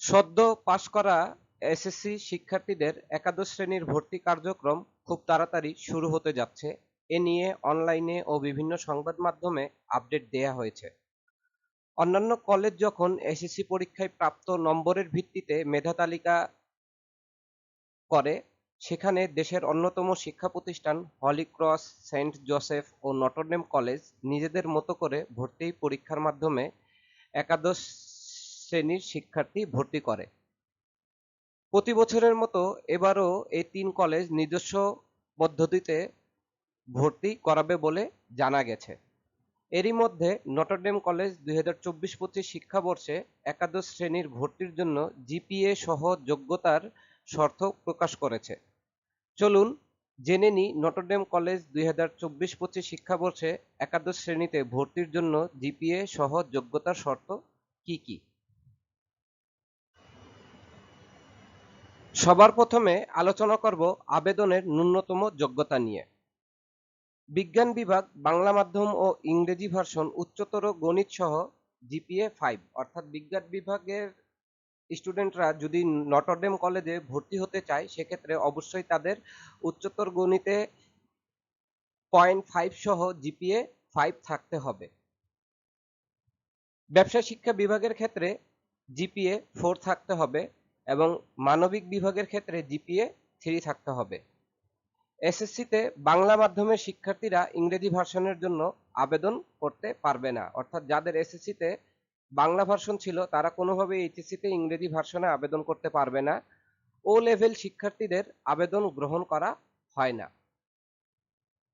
সদ্য পাশ করা এসএসসি শিক্ষার্থীদের একাদশ শ্রেণির ভর্তি কার্যক্রম খুব তাড়াতাড়ি শুরু হতে যাচ্ছে। এ নিয়ে অনলাইনে ও বিভিন্ন সংবাদ মাধ্যমে আপডেট দেয়া হয়েছে। অন্যান্য কলেজ যখন এসএসসি পরীক্ষায় প্রাপ্ত নম্বরের ভিত্তিতে মেধা তালিকা করে, সেখানে দেশের অন্যতম শিক্ষা প্রতিষ্ঠান হলি ক্রস, সেন্ট জোসেফ ও নটরডেম কলেজ নিজেদের মতো করে ভর্তি পরীক্ষার মাধ্যমে একাদশ শ্রেণির শিক্ষার্থী ভর্তি করে। প্রতি বছরের মতো এবারও এই তিন কলেজ নিজস্ব পদ্ধতিতে ভর্তি করাবে বলে জানা গেছে। এরই মধ্যে নটরডেম কলেজ দুই হাজার চব্বিশ পঁচিশ শিক্ষাবর্ষে একাদশ শ্রেণির ভর্তির জন্য জিপিএ সহ যোগ্যতার শর্ত প্রকাশ করেছে। চলুন জেনে নি নটরডেম কলেজ দুই হাজার চব্বিশ পঁচিশ শিক্ষাবর্ষে একাদশ শ্রেণীতে ভর্তির জন্য জিপিএ সহ যোগ্যতার শর্ত কি কি। সবার প্রথমে আলোচনা করব আবেদনের ন্যূনতম যোগ্যতা নিয়ে। বিজ্ঞান বিভাগ, বাংলা মাধ্যম ও ইংরেজি ভার্সন, উচ্চতর গণিত সহ জিপিএ ফাইভ, অর্থাৎ বিজ্ঞান বিভাগের স্টুডেন্টরা যদি নটরডেম কলেজে ভর্তি হতে চায়, সেক্ষেত্রে অবশ্যই তাদের উচ্চতর গণিতে পয়েন্ট ফাইভ সহ জিপিএ ফাইভ থাকতে হবে। ব্যবসা শিক্ষা বিভাগের ক্ষেত্রে জিপিএ ফোর থাকতে হবে। এবং মানবিক বিভাগের ক্ষেত্রে জিপিএ থ্রি থাকতে হবে। এসএসসিতে বাংলা মাধ্যমের শিক্ষার্থীরা ইংরেজি ভার্সনের জন্য আবেদন করতে পারবে না। অর্থাৎ যাদের এসএসসিতে বাংলা ভার্সন ছিল, তারা কোনোভাবে এইচএসসিতে ইংরেজি ভার্সনে আবেদন করতে পারবে না। ও লেভেল শিক্ষার্থীদের আবেদন গ্রহণ করা হয় না।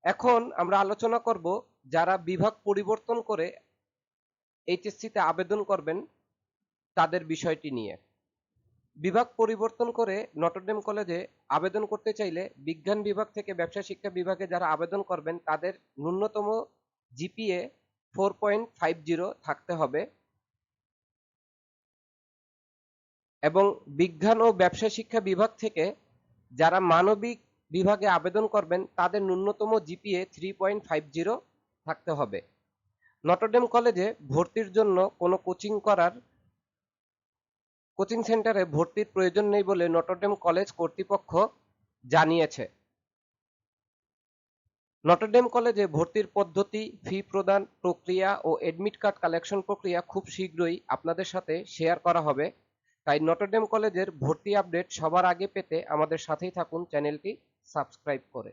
এখন আমরা আলোচনা করব যারা বিভাগ পরিবর্তন করে এইচএসসিতে আবেদন করবেন তাদের বিষয়টি নিয়ে। বিভাগ পরিবর্তন করে নটরডেম কলেজে আবেদন করতে চাইলে বিজ্ঞান বিভাগ থেকে ব্যবসা শিক্ষা বিভাগে যারা আবেদন করবেন, তাদের ন্যূনতম GPA four point five zero থাকতে হবে। এবং বিজ্ঞান ও ব্যবসা শিক্ষা বিভাগ থেকে যারা মানবিক বিভাগে আবেদন করবেন, তাদের ন্যূনতম GPA three point five zero থাকতে হবে। নটরডেম কলেজে ভর্তির জন্য কোনো কোচিং করার কোচিং সেন্টারে ভর্তির প্রয়োজন নেই বলে নটরডেম কলেজ কর্তৃপক্ষ জানিয়েছে। নটরডেম কলেজে ভর্তির পদ্ধতি, ফি প্রদান প্রক্রিয়া ও এডমিট কার্ড কালেকশন প্রক্রিয়া খুব শীঘ্রই আপনাদের সাথে শেয়ার করা হবে। তাই নটরডেম কলেজের ভর্তি আপডেট সবার আগে পেতে আমাদের সাথেই থাকুন, চ্যানেলটি সাবস্ক্রাইব করে।